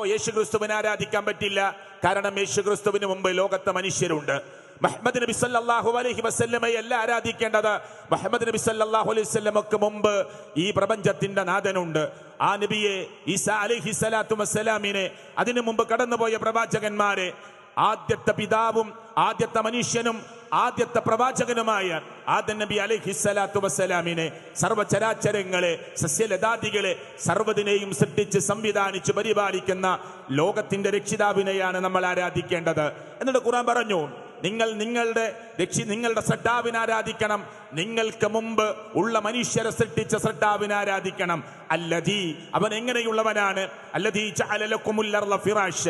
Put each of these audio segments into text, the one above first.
അപ്പോ യേശു ക്രിസ്തുവിനെ ആരാധിക്കാൻ പറ്റില്ല. കാരണം യേശു ക്രിസ്തുവിന് മുമ്പ് ലോകത്തെ മനുഷ്യരുണ്ട്. മുഹമ്മദ് നബി സല്ലല്ലാഹു അലൈഹി വസ്ല്ലമയല്ല ആരാധിക്കേണ്ടത്? മുഹമ്മദ് നബി സല്ലാഹു അലൈഹി വസല്ലമക്ക് മുമ്പ് ഈ പ്രപഞ്ചത്തിന്റെ നാഥനുണ്ട്. ആ നബിയെ ഈസാ അലഹി സ്വലാത്തു വസ്സലാമിനെ അതിനു മുമ്പ് കടന്നുപോയ പ്രവാചകന്മാരെ ആദ്യത്തെ പിതാവും ആദ്യത്തെ മനുഷ്യനും ആദ്യത്തെ പ്രവാചകനുമായ ആദൻ നബി അലൈഹി സ്വലാത്തു വസ്സലാമിനെ സർവചരാചരങ്ങളെ സസ്യലതാദികളെ സർവതിനെയും സൃഷ്ടിച്ച് സംവിധാനിച്ച് പരിപാലിക്കുന്ന ലോകത്തിന്റെ രക്ഷിതാവിനെയാണ് നമ്മൾ ആരാധിക്കേണ്ടത്. എന്നിട്ട് ഖുർആൻ പറഞ്ഞു നിങ്ങൾ നിങ്ങളുടെ രക്ഷി നിങ്ങളുടെ ശ്രദ്ധാവിനെ ആരാധിക്കണം. നിങ്ങൾക്ക് മുമ്പ് ഉള്ള മനുഷ്യരെ സൃഷ്ടിച്ച ശ്രദ്ധാവിനെ ആരാധിക്കണം. അല്ലതീ അവൻ എങ്ങനെയുള്ളവനാണ്? അല്ലതീ ജഅലലക്കുമുൽ ഫിറാശ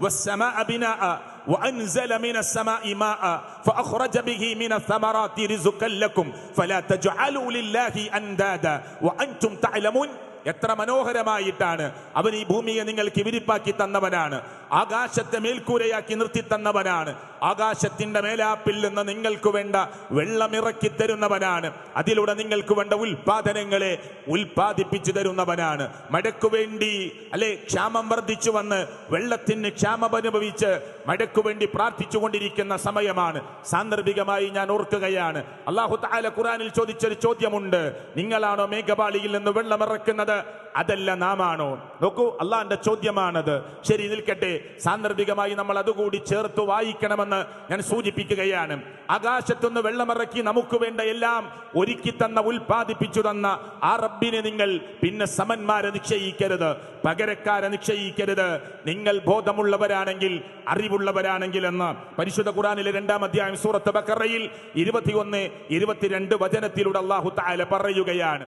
والسماء بناء وأنزل من السماء ماء فأخرج به من الثمرات رزقا لكم فلا تجعلوا لله أندادا وأنتم تعلمون എത്ര മനോഹരമായിട്ടാണ് അവൻ ഈ ഭൂമിയെ നിങ്ങൾക്ക് വിരിപ്പാക്കി തന്നവനാണ്. ആകാശത്തെ മേൽക്കൂരയാക്കി നിർത്തി തന്നവനാണ്. ആകാശത്തിന്റെ മേലാപ്പിൽ നിന്ന് നിങ്ങൾക്ക് വേണ്ട വെള്ളമിറക്കി തരുന്നവനാണ്. അതിലൂടെ നിങ്ങൾക്ക് വേണ്ട ഉൽപാദനങ്ങളെ ഉൽപാദിപ്പിച്ചു തരുന്നവനാണ്. മഴയ്ക്കു വേണ്ടി അല്ലെ ക്ഷാമം വർദ്ധിച്ചു വന്ന് വെള്ളത്തിന് ക്ഷാമമനുഭവിച്ച് മഴയ്ക്കു വേണ്ടി പ്രാർത്ഥിച്ചു കൊണ്ടിരിക്കുന്ന സമയമാണ്. സാന്ദർഭികമായി ഞാൻ ഓർക്കുകയാണ്. അള്ളാഹു താല ഖുറാനിൽ ചോദിച്ചൊരു ചോദ്യമുണ്ട്. നിങ്ങളാണോ മേഘപാളിയിൽ നിന്ന് വെള്ളമിറക്കുന്നത് അതല്ല നാമാണോ? നോക്കൂ അള്ളാന്റെ ചോദ്യമാണത്. ശരി നിൽക്കട്ടെ. സാന്ദർഭികമായി നമ്മൾ അതുകൂടി ചേർത്ത് വായിക്കണമെന്ന് ഞാൻ സൂചിപ്പിക്കുകയാണ്. ആകാശത്തുനിന്ന് വെള്ളമിറക്കി നമുക്ക് വേണ്ട എല്ലാം ഒരുക്കി തന്ന ഉൽപാദിപ്പിച്ചു തന്ന ആ റബ്ബിനെ നിങ്ങൾ പിന്നെ സമന്മാരെ നിശ്ചയിക്കരുത്. പകരക്കാരെ നിശ്ചയിക്കരുത്. നിങ്ങൾ ബോധമുള്ളവരാണെങ്കിൽ അറിവുള്ളവരാണെങ്കിൽ എന്ന് പരിശുദ്ധ ഖുറാനിലെ രണ്ടാം അധ്യായം സൂറത്ത് ബക്കറയിൽ ഇരുപത്തിയൊന്ന് ഇരുപത്തിരണ്ട് വചനത്തിലൂടെ അള്ളാഹു താല പറയുകയാണ്.